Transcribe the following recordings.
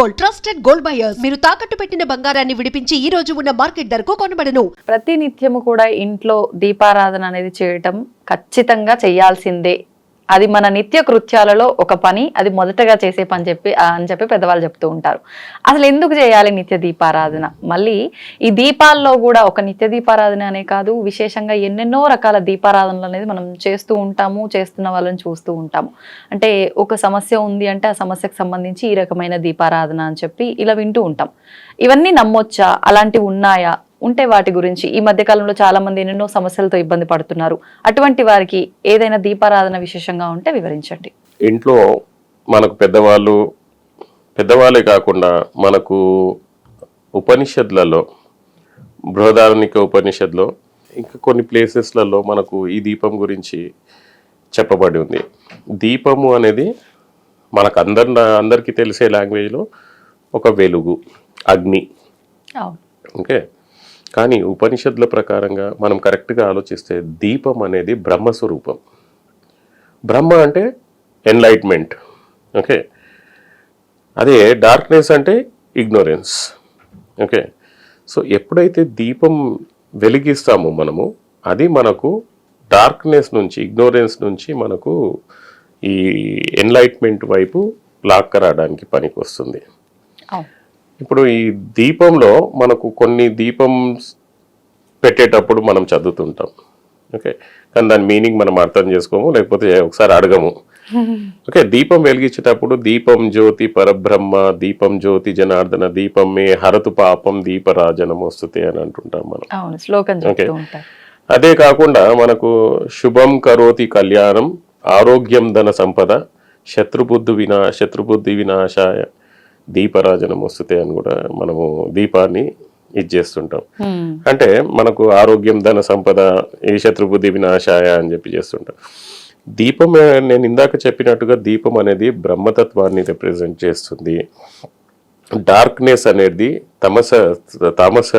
Gold trusted gold buyers. మీరు తాకట్టు పెట్టిన బంగారాన్ని విడిపించి ఈ రోజు ఉన్న మార్కెట్ ధరకు కొనబడను. ప్రతి నిత్యము కూడా ఇంట్లో దీపారాధన అనేది చేయటం ఖచ్చితంగా చేయాల్సిందే. అది మన నిత్య కృత్యాలలో ఒక పని అది మొదటగా చేసే పని చెప్పి అని చెప్పి పెద్దవాళ్ళు చెప్తూ ఉంటారు. అసలు ఎందుకు చేయాలి నిత్య దీపారాధన? మళ్ళీ ఈ దీపాల్లో కూడా ఒక నిత్య దీపారాధన అనే కాదు విశేషంగా ఎన్నెన్నో రకాల దీపారాధనలు అనేది మనం చేస్తూ ఉంటాము చేస్తున్న వాళ్ళని చూస్తూ ఉంటాము. అంటే ఒక సమస్య ఉంది అంటే ఆ సమస్యకు సంబంధించి ఈ రకమైన దీపారాధన అని చెప్పి ఇలా వింటూ ఉంటాం. ఇవన్నీ నమ్మొచ్చా? అలాంటివి ఉన్నాయా? ఉంటే వాటి గురించి. ఈ మధ్య కాలంలో చాలా మంది ఎన్నెన్నో సమస్యలతో ఇబ్బంది పడుతున్నారు. అటువంటి వారికి ఏదైనా దీపారాధన విశేషంగా ఉంటే వివరించండి. ఇంట్లో మనకు పెద్దవాళ్ళు పెద్దవాళ్ళే కాకుండా మనకు ఉపనిషత్లలో బృహదారణిక ఉపనిషత్లో ఇంకా కొన్ని ప్లేసెస్లలో మనకు ఈ దీపం గురించి చెప్పబడి ఉంది. దీపము అనేది మనకు అందరి అందరికీ తెలిసే లాంగ్వేజ్లో ఒక వెలుగు అగ్ని. ఓకే? కానీ ఉపనిషత్తుల ప్రకారంగా మనం కరెక్ట్గా ఆలోచిస్తే దీపం అనేది బ్రహ్మస్వరూపం. బ్రహ్మ అంటే ఎన్లైట్మెంట్. ఓకే? అదే డార్క్నెస్ అంటే ఇగ్నోరెన్స్. ఓకే? సో ఎప్పుడైతే దీపం వెలిగిస్తామో మనము అది మనకు డార్క్నెస్ నుంచి ఇగ్నోరెన్స్ నుంచి మనకు ఈ ఎన్లైట్మెంట్ వైపు లాక్కరాడానికి పనికి వస్తుంది ఇప్పుడు ఈ దీపంలో మనకు కొన్ని దీపం పెట్టేటప్పుడు మనం చదువుతుంటాం. ఓకే? కానీ దాని మీనింగ్ మనం అర్థం చేసుకోము లేకపోతే ఒకసారి అడగము. ఓకే? దీపం వెలిగించేటప్పుడు దీపం జ్యోతి పరబ్రహ్మ దీపం జ్యోతి జనార్దన దీపం మే హరతు పాపం దీపరాజనం వస్తుంది అని అంటుంటాం మనం. శ్లోకం. ఉంటారు. అదే కాకుండా మనకు శుభం కరోతి కళ్యాణం ఆరోగ్యం ధన సంపద శత్రుబుద్ధి వినా శత్రుబుద్ధి వినాశాయ దీపరాజనం వస్తుంది అని కూడా మనము దీపాన్ని ఇది చేస్తుంటాం. అంటే మనకు ఆరోగ్యం ధన సంపద ఈ శత్రుబుద్ధి వినాశాయ అని చెప్పి చేస్తుంటాం. దీపం నేను ఇందాక చెప్పినట్టుగా దీపం అనేది బ్రహ్మతత్వాన్ని రిప్రజెంట్ చేస్తుంది. డార్క్నెస్ అనేది తమస తామస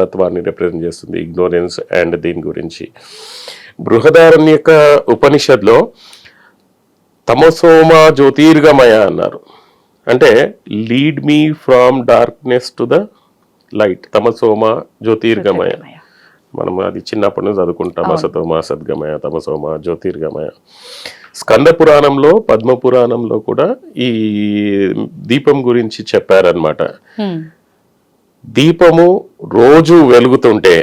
తత్వాన్ని రిప్రజెంట్ చేస్తుంది. ఇగ్నోరెన్స్ అండ్ దీని గురించి. బృహదారణ్యక ఉపనిషత్లో తమసోమ జ్యోతిర్గమయ అన్నారు. అంటే lead me from darkness to the light తమసోమ జ్యోతిర్గమయ. మనం అది చిన్నప్పటి నుంచి చదువుకుంటాం అసతోమ సద్గమయ తమసోమ జ్యోతిర్గమయ. స్కంద పురాణంలో పద్మ పురాణంలో కూడా ఈ దీపం గురించి చెప్పారనమాట. దీపము రోజు వెలుగుతుంటే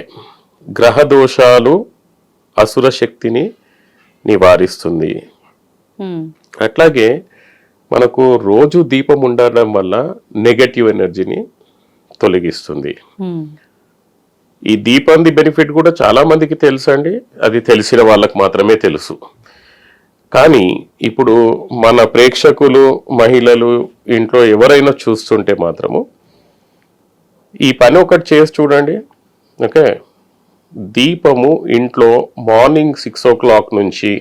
గ్రహ దోషాలు అసుర శక్తిని నివారిస్తుంది. అట్లాగే మనకు రోజు దీపం ఉండడం వల్ల నెగటివ్ ఎనర్జీని తొలగిస్తుంది. ఈ దీపంది బెనిఫిట్ కూడా చాలా మందికి తెలుసు అండి? అది తెలిసిన వాళ్ళకి మాత్రమే తెలుసు. కానీ ఇప్పుడు మన ప్రేక్షకులు మహిళలు ఇంట్లో ఎవరైనా చూస్తుంటే మాత్రము ఈ పని ఒకటి చేసి చూడండి. ఓకే? దీపము ఇంట్లో మార్నింగ్ సిక్స్ ఓ క్లాక్ నుంచి.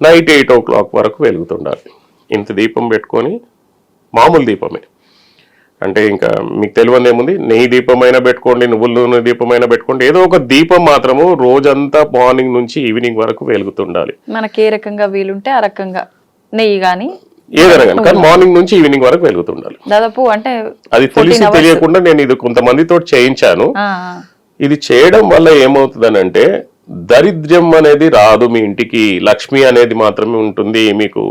నైట్ ఎయిట్ ఓ క్లాక్ వరకు వెలుగుతుండాలి. ఇంత దీపం పెట్టుకొని మామూలు దీపమే. అంటే ఇంకా మీకు తెలియదు ఏముంది? నెయ్యి దీపమైనా పెట్టుకోండి నువ్వుల నూనె దీపమైనా పెట్టుకోండి. ఏదో ఒక దీపం మాత్రము రోజంతా మార్నింగ్ నుంచి ఈవినింగ్ వరకు వెలుగుతుండాలి. మనకి ఏ రకంగా వీలుంటే ఆ రకంగా నెయ్యి కానీ ఏదైనా కానీ కానీ మార్నింగ్ నుంచి ఈవినింగ్ వరకు వెలుగుతుండాలి. దాదాపు అంటే అది తెలిసి తెలియకుండా నేను ఇది కొంతమందితో చేయించాను. ఇది చేయడం వల్ల ఏమవుతుందనంటే దరిద్రం అనేది రాదు మీ ఇంటికి. లక్ష్మి అనేది మాత్రమే ఉంటుంది మీకు.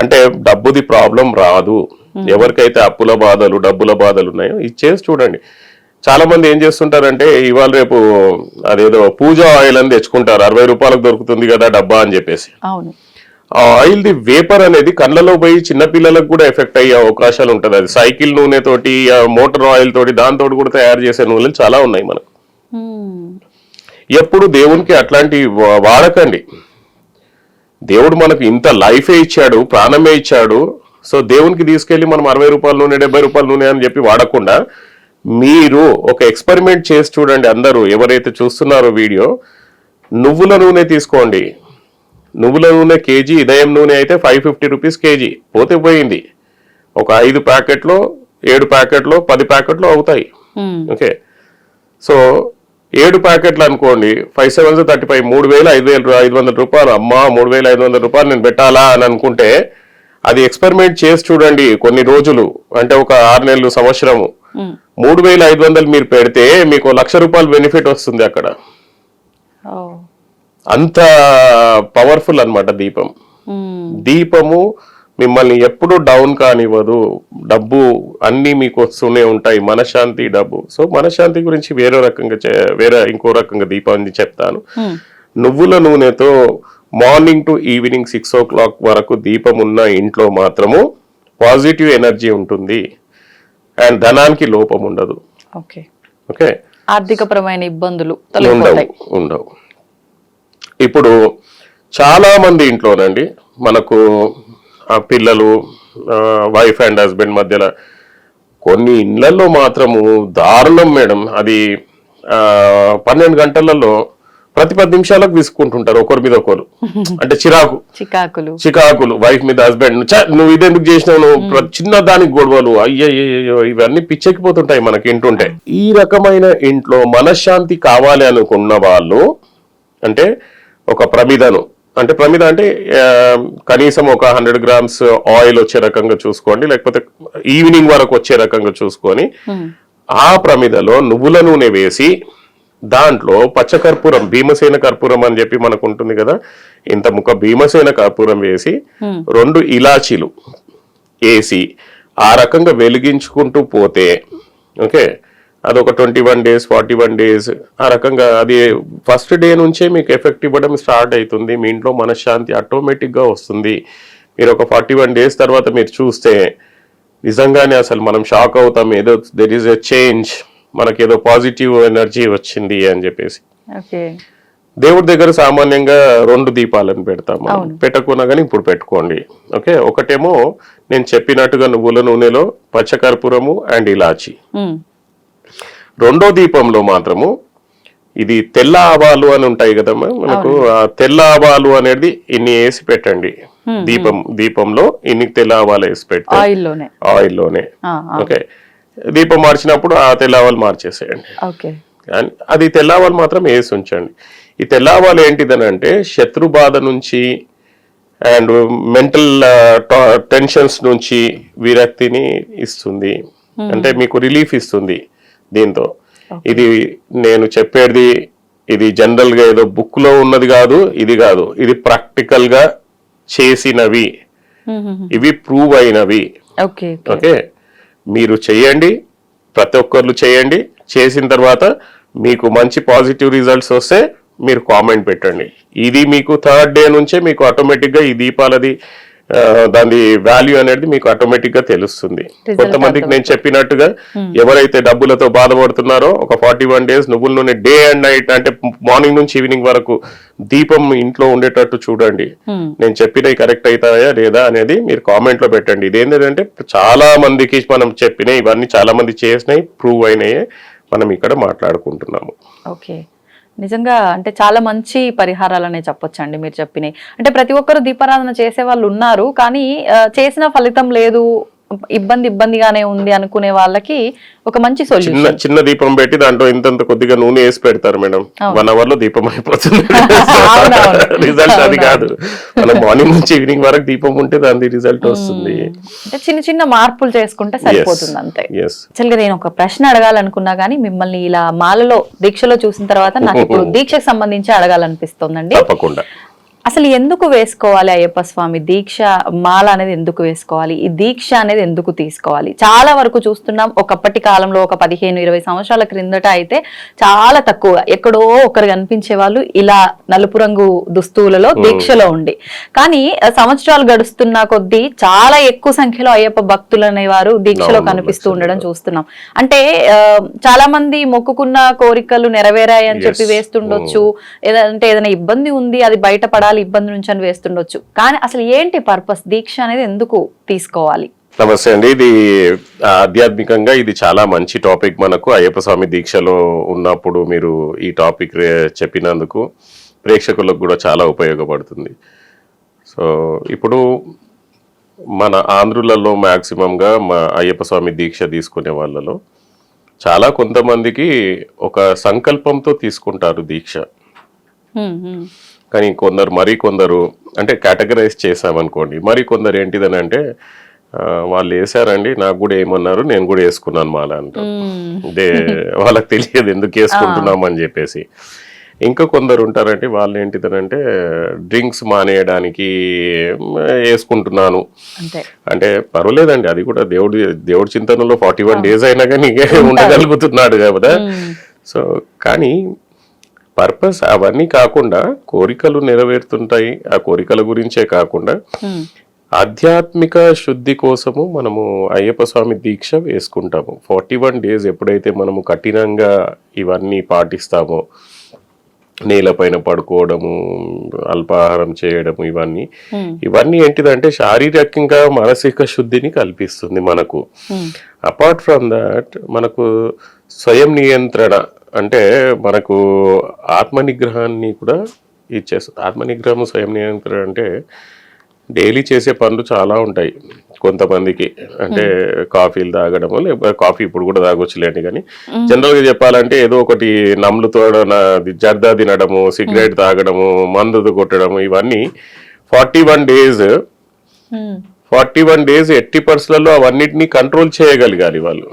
అంటే డబ్బుది ప్రాబ్లం రాదు. ఎవరికైతే అప్పుల బాధలు డబ్బుల బాధలు ఉన్నాయో ఇది చేసి చూడండి. చాలా మంది ఏం చేస్తుంటారంటే ఇవాళ రేపు అదేదో పూజ ఆయిల్ అని తెచ్చుకుంటారు. అరవై రూపాయలకు దొరుకుతుంది కదా డబ్బా అని చెప్పేసి. ఆయిల్ ది వేపర్ అనేది కళ్ళలో పోయి చిన్న పిల్లలకు కూడా ఎఫెక్ట్ అయ్యే అవకాశాలు ఉంటుంది. అది సైకిల్ నూనె తోటి మోటార్ ఆయిల్ తోటి దాంతో కూడా తయారు చేసే నూనెలు చాలా ఉన్నాయి మనకు. ఎప్పుడు దేవునికి అట్లాంటి వాడకండి. దేవుడు మనకు ఇంత లైఫే ఇచ్చాడు ప్రాణమే ఇచ్చాడు. సో దేవునికి తీసుకెళ్ళి మనం అరవై రూపాయల నూనె డెబ్బై రూపాయల నూనె అని చెప్పి వాడకుండా మీరు ఒక ఎక్స్పెరిమెంట్ చేసి చూడండి అందరూ ఎవరైతే చూస్తున్నారో వీడియో నువ్వుల నూనె తీసుకోండి. నువ్వుల నూనె కేజీ ఇదయం నూనె అయితే ఫైవ్ ఫిఫ్టీ రూపీస్ కేజీ పోతే పోయింది. ఒక ఐదు ప్యాకెట్లో ఏడు ప్యాకెట్లో పది ప్యాకెట్లు అవుతాయి. ఓకే. సో ఏడు ప్యాకెట్లు అనుకోండి ఫైవ్ సెవెన్స్ థర్టీ ఫైవ్ మూడు వేలు ఐదు వేలు ఐదు వందల రూపాయలు అమ్మా మూడు వేలు ఐదు వందల రూపాయలు నేను పెట్టాలా అని అనుకుంటే అది ఎక్స్పెరిమెంట్ చేసి చూడండి కొన్ని రోజులు అంటే ఒక ఆరు నెలలు సంవత్సరము. మూడు వేల ఐదు వందలు మీరు పెడితే మీకు లక్ష రూపాయలు బెనిఫిట్ వస్తుంది అక్కడ. అంత పవర్ఫుల్ అన్నమాట దీపం. దీపము మిమ్మల్ని ఎప్పుడు డౌన్ కానివ్వదు. డబ్బు అన్ని మీకు వస్తూనే ఉంటాయి. మనశ్శాంతి డబ్బు. సో మనశ్శాంతి గురించి వేరే రకంగా వేరే ఇంకో రకంగా దీపాన్ని చెప్తాను. ఉమ్. నువ్వుల నూనెతో morning to evening six o'clock వరకు దీపం ఉన్న ఇంట్లో మాత్రము పాజిటివ్ ఎనర్జీ ఉంటుంది. అండ్ ధనానికి లోపం ఉండదు. ఓకే. ఓకే? ఆర్థికపరమైన ఇబ్బందులు ఉండవు ఉండవు. ఇప్పుడు చాలా మంది ఇంట్లోనండి మనకు పిల్లలు వైఫ్ అండ్ హస్బెండ్ మధ్యలో కొన్ని ఇళ్ళలో మాత్రము దారుణం మేడం. అది పన్నెండు గంటలలో ప్రతి పది నిమిషాలకు విసుకుంటుంటారు ఒకరి మీద ఒకరు. అంటే చిరాకు. చికాకులు. చికాకులు. వైఫ్ మీద హస్బెండ్ నువ్వు ఇదెందుకు చేసినావు? నువ్వు చిన్న దానికి గొడవలు. అయ్యయ్యో ఇవన్నీ పిచ్చెక్కిపోతుంటాయి మనకి ఇంటుంటే ఈ రకమైన ఇంట్లో మనశ్శాంతి కావాలి అనుకున్న వాళ్ళు అంటే ఒక ప్రమిదను అంటే ప్రమిద అంటే కనీసం ఒక హండ్రెడ్ గ్రామ్స్ ఆయిల్ వచ్చే రకంగా చూసుకోండి లేకపోతే ఈవినింగ్ వరకు వచ్చే రకంగా చూసుకొని. ఆ ప్రమిదలో నువ్వుల నూనె వేసి దాంట్లో పచ్చకర్పూరం భీమసేన కర్పూరం అని చెప్పి మనకు ఉంటుంది కదా ఇంత ముక్క భీమసేన కర్పూరం వేసి రెండు ఇలాచీలు వేసి ఆ రకంగా వెలిగించుకుంటూ పోతే ఓకే అదొక twenty one days forty one days ఆ రకంగా అది ఫస్ట్ డే నుంచే మీకు ఎఫెక్ట్ ఇవ్వడం స్టార్ట్ అవుతుంది. మీ ఇంట్లో మనశ్శాంతి ఆటోమేటిక్గా వస్తుంది. మీరు ఒక ఫార్టీ వన్ డేస్ తర్వాత మీరు చూస్తే నిజంగానే అసలు మనం షాక్ అవుతాం. ఏదో దెర్ ఈస్ ఎ చేంజ్ మనకేదో పాజిటివ్ ఎనర్జీ వచ్చింది అని చెప్పేసి. దేవుడి దగ్గర సామాన్యంగా రెండు దీపాలను పెడతాం మనం. అవును. పెట్టకున్నా కానీ ఇప్పుడు పెట్టుకోండి. ఓకే? ఒకటేమో నేను చెప్పినట్టుగా నువ్వుల నూనెలో పచ్చకర్పూరము అండ్ ఇలాచి. రెండో దీపంలో మాత్రము ఇది తెల్ల ఆవాలు అని ఉంటాయి కదమ్మా మనకు ఆ తెల్ల ఆవాలు అనేది ఇన్ని వేసి పెట్టండి. దీపం దీపంలో ఇన్ని తెల్ల ఆవాలు వేసి పెడితే ఆయిల్లోనే. ఓకే. దీపం మార్చినప్పుడు ఆ తెల్ల ఆవాలు మార్చేసేయండి. అది తెల్లవాళ్ళు మాత్రం వేసి ఉంచండి. ఈ తెల్లవాళ్ళు ఏంటిదని అంటే శత్రు బాధ నుంచి అండ్ మెంటల్ టెన్షన్స్ నుంచి విరక్తిని ఇస్తుంది. అంటే మీకు రిలీఫ్ ఇస్తుంది. దీంతో. ఇది నేను చెప్పేది ఇది జనరల్గా ఏదో బుక్లో ఉన్నది కాదు ఇది కాదు. ఇది ప్రాక్టికల్గా చేసినవి ఇవి ప్రూవ్ అయినవి. ఓకే మీరు చేయండి ప్రతి ఒక్కరు చేయండి. చేసిన తర్వాత మీకు మంచి పాజిటివ్ రిజల్ట్స్ వస్తే మీరు కామెంట్ పెట్టండి. ఇది మీకు థర్డ్ డే నుంచే మీకు ఆటోమేటిక్గా ఈ దీపాలది దాని వాల్యూ అనేది మీకు ఆటోమేటిక్గా తెలుస్తుంది. కొంతమందికి నేను చెప్పినట్టుగా ఎవరైతే డబ్బులతో బాధపడుతున్నారో ఒక ఫార్టీ వన్ డేస్ నువ్వుల నూనె డే అండ్ నైట్ అంటే మార్నింగ్ నుంచి ఈవినింగ్ వరకు దీపం ఇంట్లో ఉండేటట్టు చూడండి. Hmm. నేను చెప్పినవి కరెక్ట్ అవుతాయా లేదా అనేది మీరు కామెంట్లో పెట్టండి. ఇదేంటంటే చాలా మందికి మనం చెప్పినాయి ఇవన్నీ చాలా మంది చేసినాయి ప్రూవ్ అయినాయి మనం ఇక్కడ మాట్లాడుకుంటున్నాము. ఓకే నిజంగా అంటే చాలా మంచి పరిహారాలనే చెప్పొచ్చండి మీరు చెప్పినాయి అంటే ప్రతి ఒక్కరు దీపారాధన చేసే వాళ్ళు ఉన్నారు కానీ చేసిన ఫలితం లేదు ఇబ్బంది ఇబ్బందిగానే ఉంది అనుకునే వాళ్ళకి ఒక మంచి చిన్న సొల్యూషన్ చిన్న దీపం పెట్టి దాంట్లో ఇంతంత కొద్దిగా నూనె వేసి పెడతారు మేడం. వన్ అవర్లో దీపం అయిపోతుంది. రిజల్ట్ అది. కాదు. మనం మార్నింగ్ నుంచి ఈవినింగ్ వరకు దీపం ఉంటే దాని రిజల్ట్ వస్తుంది. అంటే చిన్న చిన్న మార్పులు చేసుకుంటే సరిపోతుంది అంతే. యాక్చువల్గా నేను ఒక ప్రశ్న అడగాలనుకున్నా కానీ మిమ్మల్ని ఇలా మాలలో దీక్షలో చూసిన తర్వాత నాకు ఇప్పుడు దీక్షకు సంబంధించి అడగాలనిపిస్తోందండి. తప్పకుండా. అసలు ఎందుకు వేసుకోవాలి అయ్యప్ప స్వామి దీక్ష? మాల అనేది ఎందుకు వేసుకోవాలి? ఈ దీక్ష అనేది ఎందుకు తీసుకోవాలి? చాలా వరకు చూస్తున్నాం ఒకప్పటి కాలంలో ఒక పదిహేను ఇరవై సంవత్సరాల క్రిందట అయితే చాలా తక్కువ. ఎక్కడో ఒకరు కనిపించే వాళ్ళు ఇలా నలుపు రంగు దుస్తువులలో దీక్షలో ఉండి. కానీ సంవత్సరాలు గడుస్తున్న కొద్దీ చాలా ఎక్కువ సంఖ్యలో అయ్యప్ప భక్తులు అనేవారు దీక్షలో కనిపిస్తూ. ఉండడం చూస్తున్నాం. అంటే చాలా మంది మొక్కుకున్న కోరికలు నెరవేరాయి అని చెప్పి. వేస్తుండొచ్చు. ఏదంటే ఏదైనా ఇబ్బంది ఉంది అది బయటపడాలి ఇబ్బంది నుంచి అని వేస్తుండొచ్చు. కానీ అసలు ఏంటి పర్పస్? దీక్ష అనేది ఎందుకు తీసుకోవాలి? నమస్తే అండి. ఇది ఆధ్యాత్మికంగా ఇది చాలా మంచి టాపిక్ మనకు. అయ్యప్ప స్వామి దీక్షలో ఉన్నప్పుడు మీరు ఈ టాపిక్ చెప్పినందుకు ప్రేక్షకులకు కూడా చాలా ఉపయోగపడుతుంది. సో ఇప్పుడు మన ఆంధ్రులలో మ్యాక్సిమంగా మా అయ్యప్ప స్వామి దీక్ష తీసుకునే వాళ్ళలో చాలా కొంతమందికి ఒక సంకల్పంతో తీసుకుంటారు దీక్ష. కానీ కొందరు మరి కొందరు అంటే కేటగరైజ్ చేసామనుకోండి మరి కొందరు ఏంటిదని అంటే వాళ్ళు వేసారండి నాకు కూడా ఏమన్నారు నేను కూడా వేసుకున్నాను మాల అంటారు. ఇదే వాళ్ళకి తెలియదు ఎందుకు వేసుకుంటున్నాం అని చెప్పేసి. ఇంకా కొందరు ఉంటారంటే వాళ్ళు ఏంటిదనంటే డ్రింక్స్ మానేయడానికి వేసుకుంటున్నాను. అంటే పర్వాలేదండి అది కూడా దేవుడి దేవుడి చింతనలో ఫార్టీ వన్ డేస్ అయినా కానీ ఉండగలుగుతున్నాడు కదా. సో కానీ పర్పస్ అవన్నీ కాకుండా కోరికలు నెరవేరుతుంటాయి ఆ కోరికల గురించే కాకుండా. ఆధ్యాత్మిక శుద్ధి కోసము మనము అయ్యప్ప స్వామి దీక్ష వేసుకుంటాము ఫార్టీ వన్ డేస్ ఎప్పుడైతే మనము కఠినంగా ఇవన్నీ పాటిస్తామో నేలపైన పడుకోవడము అల్పాహారం చేయడము ఇవన్నీ. ఇవన్నీ ఏంటిదంటే శారీరకంగా మానసిక శుద్ధిని కల్పిస్తుంది మనకు. అపార్ట్ ఫ్రమ్ దట్ మనకు స్వయం నియంత్రణ అంటే మనకు ఆత్మ నిగ్రహాన్ని కూడా ఇచ్చేస్తుంది. ఆత్మ నిగ్రహం స్వయం నియంత్రణ అంటే డైలీ చేసే పనులు చాలా ఉంటాయి. కొంతమందికి అంటే కాఫీలు తాగడము లేకపోతే కాఫీ ఇప్పుడు కూడా తాగొచ్చులేండి కానీ జనరల్గా చెప్పాలంటే ఏదో ఒకటి నమ్ముతో జర్దా తినడము సిగరెట్ తాగడము మందు కొట్టడము ఇవన్నీ forty one days. Forty one days ఎట్టి పర్సులలో అవన్నిటిని కంట్రోల్ చేయగలిగాలి వాళ్ళు.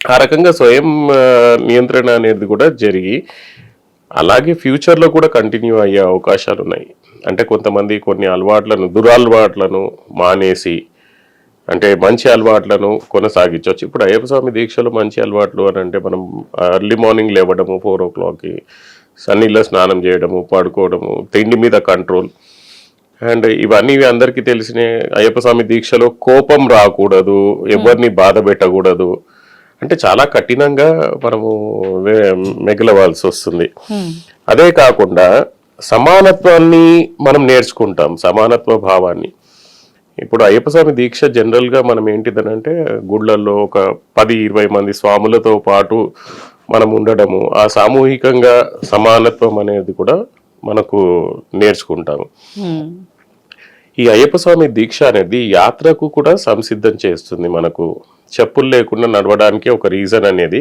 ఆ రకంగా స్వయం నియంత్రణ అనేది కూడా జరిగి అలాగే ఫ్యూచర్లో కూడా కంటిన్యూ అయ్యే అవకాశాలు ఉన్నాయి అంటే కొంతమంది కొన్ని అలవాట్లను దురలవాట్లను మానేసి అంటే మంచి అలవాట్లను కొనసాగించవచ్చు ఇప్పుడు అయ్యప్ప స్వామి దీక్షలో మంచి అలవాట్లు అని అంటే మనం ఎర్లీ మార్నింగ్ లేవడము ఫోర్ ఓ క్లాక్కి సన్నీళ్ళ స్నానం చేయడము పడుకోవడము తిండి మీద కంట్రోల్. అండ్ ఇవన్నీ అందరికీ తెలిసిన అయ్యప్ప స్వామి దీక్షలో కోపం రాకూడదు ఎవరిని బాధ పెట్టకూడదు. అంటే చాలా కఠినంగా మనము మెగలవాల్సి వస్తుంది. అదే కాకుండా సమానత్వాన్ని మనం నేర్చుకుంటాం సమానత్వ భావాన్ని ఇప్పుడు అయ్యప్ప స్వామి దీక్ష జనరల్గా మనం ఏంటిదనంటే గుళ్ళల్లో ఒక పది ఇరవై మంది స్వాములతో పాటు మనం ఉండడము ఆ సామూహికంగా సమానత్వం అనేది కూడా మనకు నేర్చుకుంటాము. ఈ అయ్యప్ప స్వామి దీక్ష అనేది యాత్రకు కూడా సంసిద్ధం చేస్తుంది మనకు. చెప్పులు లేకుండా నడవడానికి ఒక రీజన్ అనేది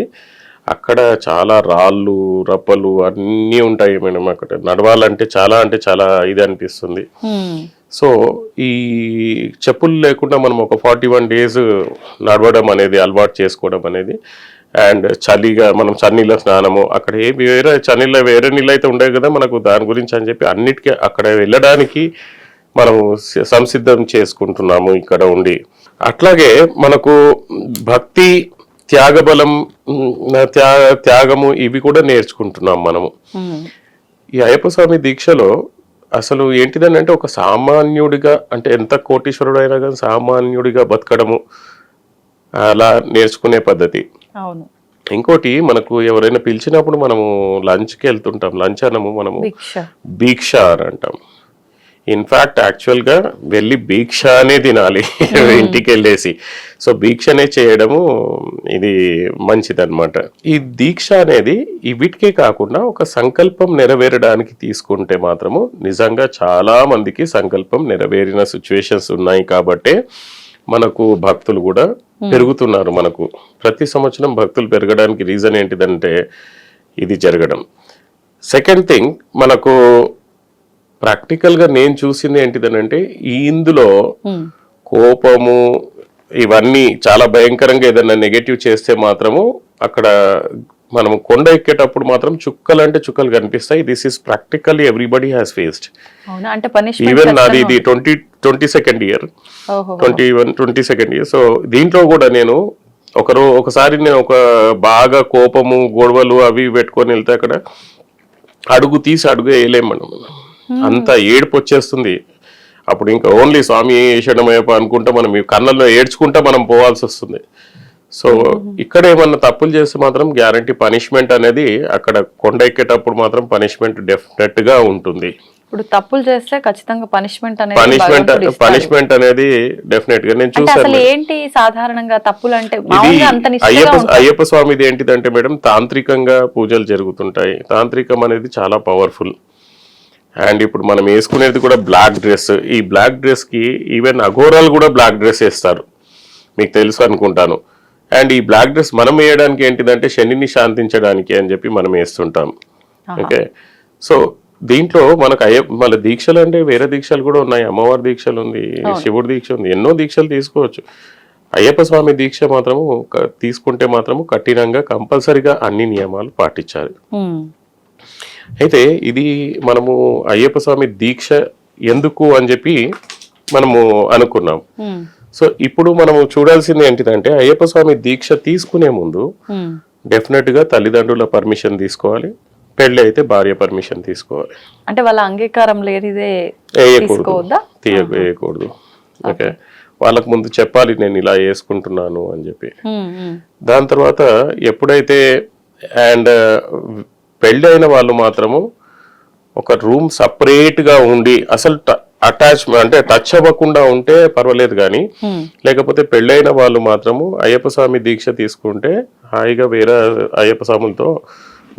అక్కడ చాలా రాళ్ళు రప్పలు అన్నీ ఉంటాయి మేడం అక్కడ. నడవాలంటే చాలా అంటే చాలా ఇది అనిపిస్తుంది. సో ఈ చెప్పులు లేకుండా మనం ఒక ఫార్టీ వన్ డేస్ నడవడం అనేది అలవాటు చేసుకోవడం అనేది అండ్ చలిగా మనం చన్నీళ్ళ స్నానము అక్కడ ఏ వేరే చన్నీళ్ళ వేరే నీళ్ళు అయితే ఉండేవి కదా మనకు. దాని గురించి అని చెప్పి అన్నిటికీ అక్కడ వెళ్ళడానికి మనము సంసిద్ధం చేసుకుంటున్నాము ఇక్కడ ఉండి. అట్లాగే మనకు భక్తి త్యాగబలం ఉమ్, త్యా త్యాగము ఇవి కూడా నేర్చుకుంటున్నాం మనము. ఈ అయ్యప్ప స్వామి దీక్షలో అసలు ఏంటిదని అంటే ఒక సామాన్యుడిగా అంటే ఎంత కోటీశ్వరుడు అయినా కానీ సామాన్యుడిగా బతకడము అలా నేర్చుకునే పద్ధతి. అవును. ఇంకోటి మనకు ఎవరైనా పిలిచినప్పుడు మనము లంచ్కి వెళ్తుంటాం లంచ్ అనము మనము భీక్ష అని అంటాం. ఇన్ఫాక్ట్ యాక్చువల్గా వెళ్ళి భీక్ష అనే తినాలి. ఇంటికి వెళ్ళేసి సో భీక్షనే చేయడము ఇది మంచిదన్నమాట. ఈ దీక్ష అనేది ఈ వీటికే కాకుండా ఒక సంకల్పం నెరవేరడానికి తీసుకుంటే మాత్రము నిజంగా చాలా మందికి సంకల్పం నెరవేరిన సిచ్యువేషన్స్ ఉన్నాయి కాబట్టే మనకు భక్తులు కూడా పెరుగుతున్నారు మనకు. ప్రతి సంవత్సరం భక్తులు పెరగడానికి రీజన్ ఏంటిదంటే ఇది జరగడం. సెకండ్ థింగ్ మనకు ప్రాక్టికల్గా నేను చూసింది ఏంటిదనంటే ఈ ఇందులో. కోపము ఇవన్నీ చాలా భయంకరంగా ఏదైనా నెగటివ్ చేస్తే మాత్రము అక్కడ మనము కొండ ఎక్కేటప్పుడు మాత్రం చుక్కలు అంటే చుక్కలు కనిపిస్తాయి this is practically everybody has faced even నాది ఇది twenty twenty second year twenty one twenty second year so దీంట్లో కూడా నేను ఒకరో ఒకసారి నేను ఒక బాగా కోపము గొడవలు అవి పెట్టుకొని వెళ్తే అక్కడ అడుగు తీసి అడుగు వేయలేం మనం. అంత ఏడుపు వచ్చేస్తుంది. అప్పుడు ఇంకా ఓన్లీ స్వామి శరణమయ్యప్ప అనుకుంటే మనం ఈ కళ్ళల్లో ఏడ్చుకుంటా మనం పోవాల్సి వస్తుంది. సో ఇక్కడ ఏమన్నా తప్పులు చేస్తే మాత్రం గ్యారంటీ పనిష్మెంట్ అనేది అక్కడ కొండ ఎక్కేటప్పుడు మాత్రం పనిష్మెంట్ డెఫినెట్గా ఉంటుంది. ఇప్పుడు తప్పులు చేస్తే ఖచ్చితంగా పనిష్మెంట్ అనేది పనిష్మెంట్. పనిష్మెంట్ అనేది డెఫినెట్గా నేను చూసాను ఏంటి సాధారణంగా తప్పులు అంటే అయ్యప్ప. అయ్యప్ప స్వామిది ఏంటిదంటే మేడం తాంత్రికంగా పూజలు జరుగుతుంటాయి. తాంత్రికం అనేది చాలా పవర్ఫుల్ అండ్ ఇప్పుడు మనం వేసుకునేది కూడా బ్లాక్ డ్రెస్. ఈ బ్లాక్ డ్రెస్కి ఈవెన్ అఘోరాలు కూడా బ్లాక్ డ్రెస్ వేస్తారు. మీకు తెలుసు అనుకుంటాను. అండ్ ఈ బ్లాక్ డ్రెస్ మనం వేయడానికి ఏంటిదంటే శనిని శాంతించడానికి అని చెప్పి మనం వేస్తుంటాం. ఓకే? సో దీంట్లో మనకు అయ్య మన దీక్షలు అంటే వేరే దీక్షలు కూడా ఉన్నాయి. అమ్మవారి దీక్షలు ఉంది శివుడి దీక్ష ఉంది ఎన్నో దీక్షలు తీసుకోవచ్చు. అయ్యప్ప స్వామి దీక్ష మాత్రము తీసుకుంటే మాత్రము కఠినంగా కంపల్సరిగా అన్ని నియమాలు పాటించాలి. అయితే ఇది మనము అయ్యప్ప స్వామి దీక్ష ఎందుకు అని చెప్పి మనము అనుకున్నాం. సో ఇప్పుడు మనము చూడాల్సింది ఏంటిదంటే అయ్యప్ప స్వామి దీక్ష తీసుకునే ముందు డెఫినెట్గా తల్లిదండ్రుల పర్మిషన్ తీసుకోవాలి పెళ్ళి అయితే భార్య పర్మిషన్ తీసుకోవాలి. అంటే వాళ్ళ అంగీకారం లేనిదే ఓకే. వాళ్ళకు ముందు చెప్పాలి నేను ఇలా వేసుకుంటున్నాను అని చెప్పి. దాని తర్వాత ఎప్పుడైతే అండ్ పెళ్ళి అయిన వాళ్ళు మాత్రము ఒక రూమ్ సపరేట్గా ఉండి అసలు అటాచ్ అంటే టచ్ అవ్వకుండా ఉంటే పర్వాలేదు కానీ లేకపోతే పెళ్ళైన వాళ్ళు మాత్రము అయ్యప్ప స్వామి దీక్ష తీసుకుంటే హాయిగా వేరే అయ్యప్ప స్వాములతో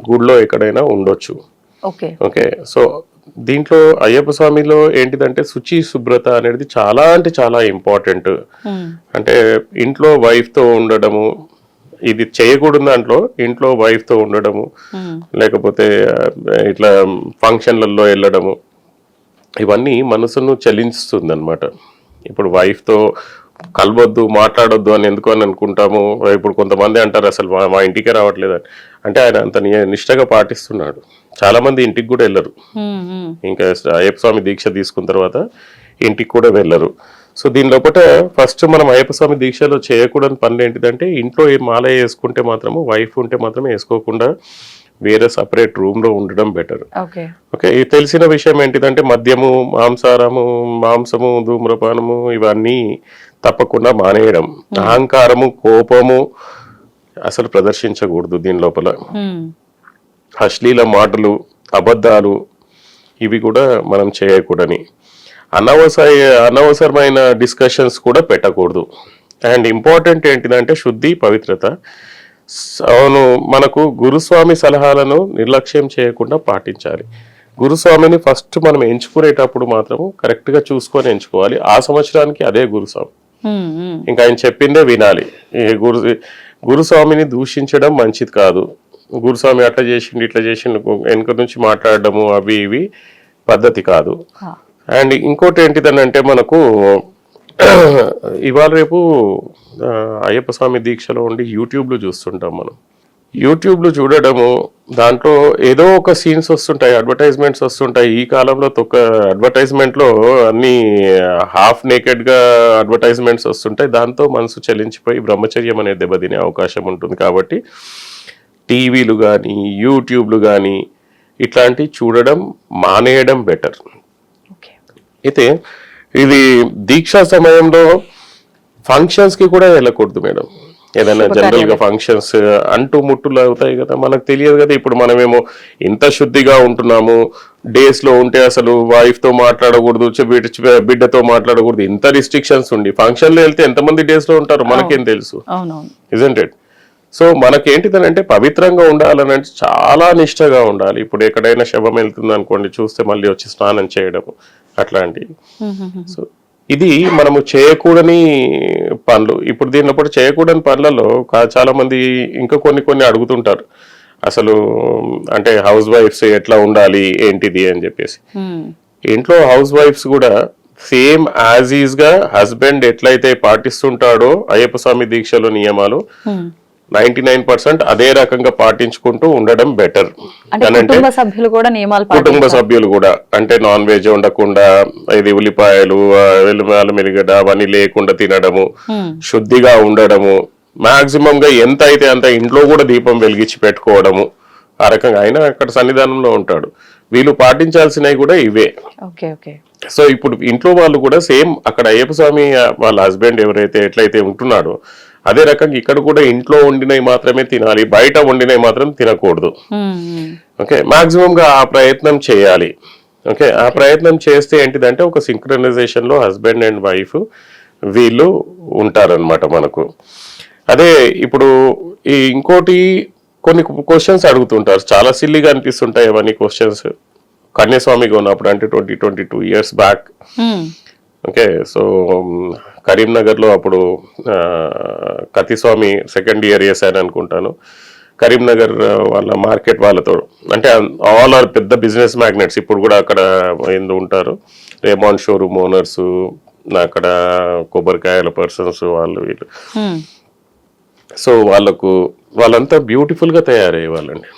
గుడిలో ఎక్కడైనా ఉండొచ్చు. ఓకే. ఓకే. సో దీంట్లో అయ్యప్ప స్వామిలో ఏంటిదంటే శుచి శుభ్రత అనేది చాలా అంటే చాలా ఇంపార్టెంట్ అంటే ఇంట్లో wife తో ఉండడము ఇది చేయకూడదు దాంట్లో ఇంట్లో wife తో ఉండడము లేకపోతే ఇట్లా ఫంక్షన్లలో వెళ్ళడము ఇవన్నీ మనసును చలించుతుంది అనమాట ఇప్పుడు wife తో కలవద్దు మాట్లాడొద్దు అని ఎందుకు అని అనుకుంటాము? ఇప్పుడు కొంతమంది అంటారు అసలు మా మా ఇంటికే రావట్లేదు అని. అంటే ఆయన అంత నిష్టగా పాటిస్తున్నాడు. చాలా మంది ఇంటికి కూడా వెళ్ళరు. ఇంకా అయ్యప్ప స్వామి దీక్ష తీసుకున్న తర్వాత ఇంటికి కూడా వెళ్ళరు. సో దీని లోపల ఫస్ట్ మనం అయ్యప్ప స్వామి దీక్షలో చేయకూడని పనులు ఏంటిదంటే ఇంట్లో ఏ మాల వేసుకుంటే మాత్రము వైఫ్ ఉంటే మాత్రం వేసుకోకుండా వేరే సపరేట్ రూమ్లో ఉండడం బెటర్ ఓకే తెలిసిన విషయం ఏంటిదంటే మద్యము మాంసారము మాంసము ధూమ్రపానము ఇవన్నీ తప్పకుండా మానేయడం. అహంకారము కోపము అసలు ప్రదర్శించకూడదు దీని లోపల. ఉమ్, అశ్లీల మాటలు అబద్ధాలు ఇవి కూడా మనం చేయకూడని. అనవసర అనవసరమైన డిస్కషన్స్ కూడా పెట్టకూడదు. అండ్ ఇంపార్టెంట్ ఏంటిదంటే శుద్ధి పవిత్రత. అవును మనకు గురుస్వామి సలహాలను నిర్లక్ష్యం చేయకుండా పాటించాలి. గురుస్వామిని ఫస్ట్ మనం ఎంచుకునేటప్పుడు మాత్రము కరెక్ట్గా చూసుకొని ఎంచుకోవాలి. ఆ సంవత్సరానికి అదే గురుస్వామి. ఇంకా ఆయన చెప్పిందే వినాలి. గురు గురుస్వామిని దూషించడం మంచిది కాదు. గురుస్వామి అట్లా చేసిండు ఇట్లా చేసిండు వెనుక నుంచి మాట్లాడడము అవి ఇవి పద్ధతి కాదు. అండ్ ఇంకోటి ఏంటిదని అంటే మనకు ఇవాళ రేపు అయ్యప్ప స్వామి దీక్షలో ఉండి యూట్యూబ్లో చూస్తుంటాం మనం. యూట్యూబ్లో చూడడము దాంట్లో ఏదో ఒక సీన్స్ వస్తుంటాయి అడ్వర్టైజ్మెంట్స్ వస్తుంటాయి. ఈ కాలంలో తొక్క అడ్వర్టైజ్మెంట్లో అన్ని హాఫ్ నేకెడ్గా అడ్వర్టైజ్మెంట్స్ వస్తుంటాయి. దాంతో మనసు చలించిపోయి బ్రహ్మచర్యం అనేది దెబ్బతినే అవకాశం ఉంటుంది కాబట్టి టీవీలు కానీ యూట్యూబ్లు కానీ ఇట్లాంటివి చూడడం మానేయడం బెటర్. అయితే ఇది దీక్షా సమయంలో ఫంక్షన్స్కి కూడా వెళ్ళకూడదు మేడం. ఏదైనా జనరల్గా ఫంక్షన్స్ అంటూ ముట్టులు అవుతాయి కదా. మనకు తెలియదు కదా. ఇప్పుడు మనమేమో ఇంత శుద్ధిగా ఉంటున్నాము. డేస్లో ఉంటే అసలు వైఫ్తో మాట్లాడకూడదు బిడ్డతో మాట్లాడకూడదు. ఇంత రిస్ట్రిక్షన్స్ ఉండి ఫంక్షన్లో వెళ్తే ఎంతమంది డేస్లో ఉంటారు? మనకేం తెలుసు. అవునవును. ఇజెంట్ ఇట్ సో మనకేంటిదనంటే పవిత్రంగా ఉండాలని అంటే చాలా నిష్టగా ఉండాలి. ఇప్పుడు ఎక్కడైనా శవం వెళ్తుంది అనుకోండి చూస్తే మళ్ళీ వచ్చి స్నానం చేయడం ఉమ్, సో ఇది మనము చేయకూడని పనులు. ఇప్పుడు దీనిలో చేయకూడని పనులలో చాలా మంది ఇంకా కొన్ని కొన్ని అడుగుతుంటారు. అసలు అంటే హౌస్ వైఫ్స్ ఎట్లా ఉండాలి ఏంటిది అని చెప్పేసి. ఇంట్లో హౌస్ వైఫ్స్ కూడా సేమ్ యాజ్ ఈజ్గా హస్బెండ్ ఎట్లయితే పాటిస్తుంటాడో అయ్యప్ప స్వామి దీక్షలో నియమాలు. నైన్టీ నైన్ పర్సెంట్ అదే రకంగా పాటించుకుంటూ ఉండడం బెటర్. కుటుంబ సభ్యులు కూడా నియమాలు కుటుంబ పాటించాలి. సభ్యులు కూడా అంటే నాన్ వెజ్ ఉండకుండా ఇది ఉల్లిపాయలు ఆ, వెల్లుల్లి మెలిగడ్డ అవన్నీ లేకుండా తినడము శుద్ధిగా ఉండడము మాక్సిమం గా ఎంత అయితే అంత ఇంట్లో కూడా దీపం వెలిగించి పెట్టుకోవడము ఆ రకంగా ఆయన అక్కడ సన్నిధానంలో ఉంటాడు. వీళ్ళు పాటించాల్సినవి కూడా ఇవే. Okay okay. సో ఇప్పుడు ఇంట్లో వాళ్ళు కూడా సేమ్ అక్కడ అయ్యప్ప స్వామి వాళ్ళ హస్బెండ్ ఎవరైతే ఎట్లయితే ఉంటున్నాడో అదే రకంగా ఇక్కడ కూడా ఇంట్లో వండినవి మాత్రమే తినాలి బయట వండినవి మాత్రం తినకూడదు. ఓకే మాక్సిమం గా ఆ ప్రయత్నం చేయాలి. ఓకే ఆ ప్రయత్నం చేస్తే ఏంటిదంటే ఒక సింక్రనైజేషన్లో హస్బెండ్ అండ్ వైఫ్ వీళ్ళు ఉంటారన్నమాట మనకు. అదే ఇప్పుడు ఈ ఇంకోటి కొన్ని క్వశ్చన్స్ అడుగుతుంటారు. చాలా సిల్లీగా అనిపిస్తుంటాయి అవన్నీ క్వశ్చన్స్. కన్యాస్వామిగా ఉన్నప్పుడు అంటే twenty twenty two years back okay so కరీంనగర్లో అప్పుడు కతిస్వామి సెకండ్ ఇయర్ చేశాను అనుకుంటాను. కరీంనగర్ వాళ్ళ మార్కెట్ వాళ్ళతో అంటే ఆల్ ఆర్ పెద్ద బిజినెస్ మ్యాగ్నెట్స్ ఇప్పుడు కూడా అక్కడ ఎందు ఉంటారు. రేమాన్ షోరూమ్ ఓనర్స్ అక్కడ కొబ్బరికాయల పర్సన్స్ వాళ్ళు వీళ్ళు. హ్మ్. సో వాళ్ళకు వాళ్ళంతా బ్యూటిఫుల్గా తయారయ్యే వాళ్ళండి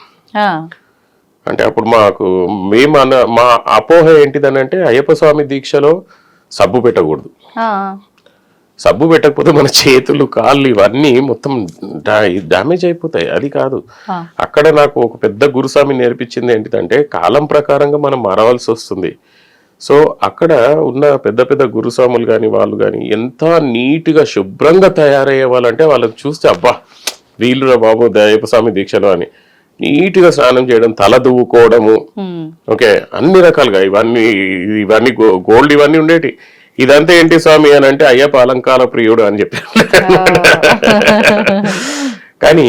అంటే అప్పుడు మాకు మేము అన్న మా అపోహ ఏంటిదనంటే అయ్యప్ప స్వామి దీక్షలో సబ్బు పెట్టకూడదు. సబ్బు పెట్టకపోతే మన చేతులు కాళ్ళు ఇవన్నీ మొత్తం డ్యామేజ్ అయిపోతాయి. అది కాదు. అక్కడ నాకు ఒక పెద్ద గురుస్వామి నేర్పించింది ఏంటిదంటే కాలం ప్రకారంగా మనం మారవలసి వస్తుంది. సో అక్కడ ఉన్న పెద్ద పెద్ద గురుస్వాములు కానీ వాళ్ళు కానీ ఎంత నీట్గా శుభ్రంగా తయారయ్యే వాళ్ళంటే వాళ్ళని చూస్తే అబ్బా వీళ్ళు రా బాబు దయప స్వామి దీక్షలు అని. నీట్గా స్నానం చేయడం తల దువ్వుకోవడము. ఓకే అన్ని రకాలుగా ఇవన్నీ ఇవన్నీ గోల్డ్ ఇవన్నీ ఉండేటి. ఇదంతా ఏంటి స్వామి అని అంటే అయ్యప్ప అలంకార ప్రియుడు అని చెప్పారు కానీ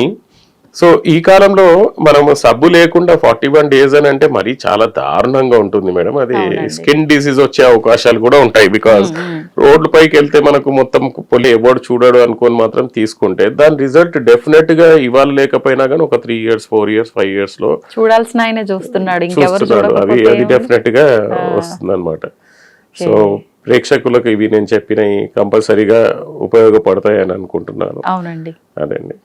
సో ఈ కాలంలో మనము సబ్బు లేకుండా ఫార్టీ వన్ డేస్ అని అంటే మరీ చాలా దారుణంగా ఉంటుంది మేడం. అది స్కిన్ డిసీజ్ వచ్చే అవకాశాలు కూడా ఉంటాయి బికాస్ రోడ్ల పైకి వెళ్తే మనకు మొత్తం పొలి ఎవడు చూడడు అనుకొని మాత్రం తీసుకుంటే దాని రిజల్ట్ డెఫినెట్గా ఇవాళ లేకపోయినా కానీ ఒక three years four years five ఇయర్స్లో చూడాల్సిన ఆయనే చూస్తున్నాడు. చూస్తున్నాడు. అది అది డెఫినెట్గా వస్తుంది అనమాట సో ప్రేక్షకులకు ఇవి నేను చెప్పినవి కంపల్సరీగా ఉపయోగపడతాయని అనుకుంటున్నాను. అవునండి. అదండి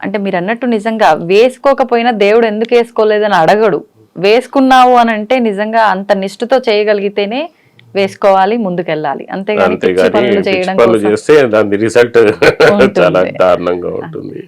అంటే మీరు అన్నట్టు నిజంగా వేసుకోకపోయినా దేవుడు ఎందుకు వేసుకోలేదని అడగడు. వేసుకున్నావు అని అంటే నిజంగా అంత నిష్ఠతో చేయగలిగితేనే వేసుకోవాలి ముందుకెళ్ళాలి. అంతేగాని చేయడం చేస్తే దాని రిజల్ట్. చాలా దారుణంగా ఉంటుంది.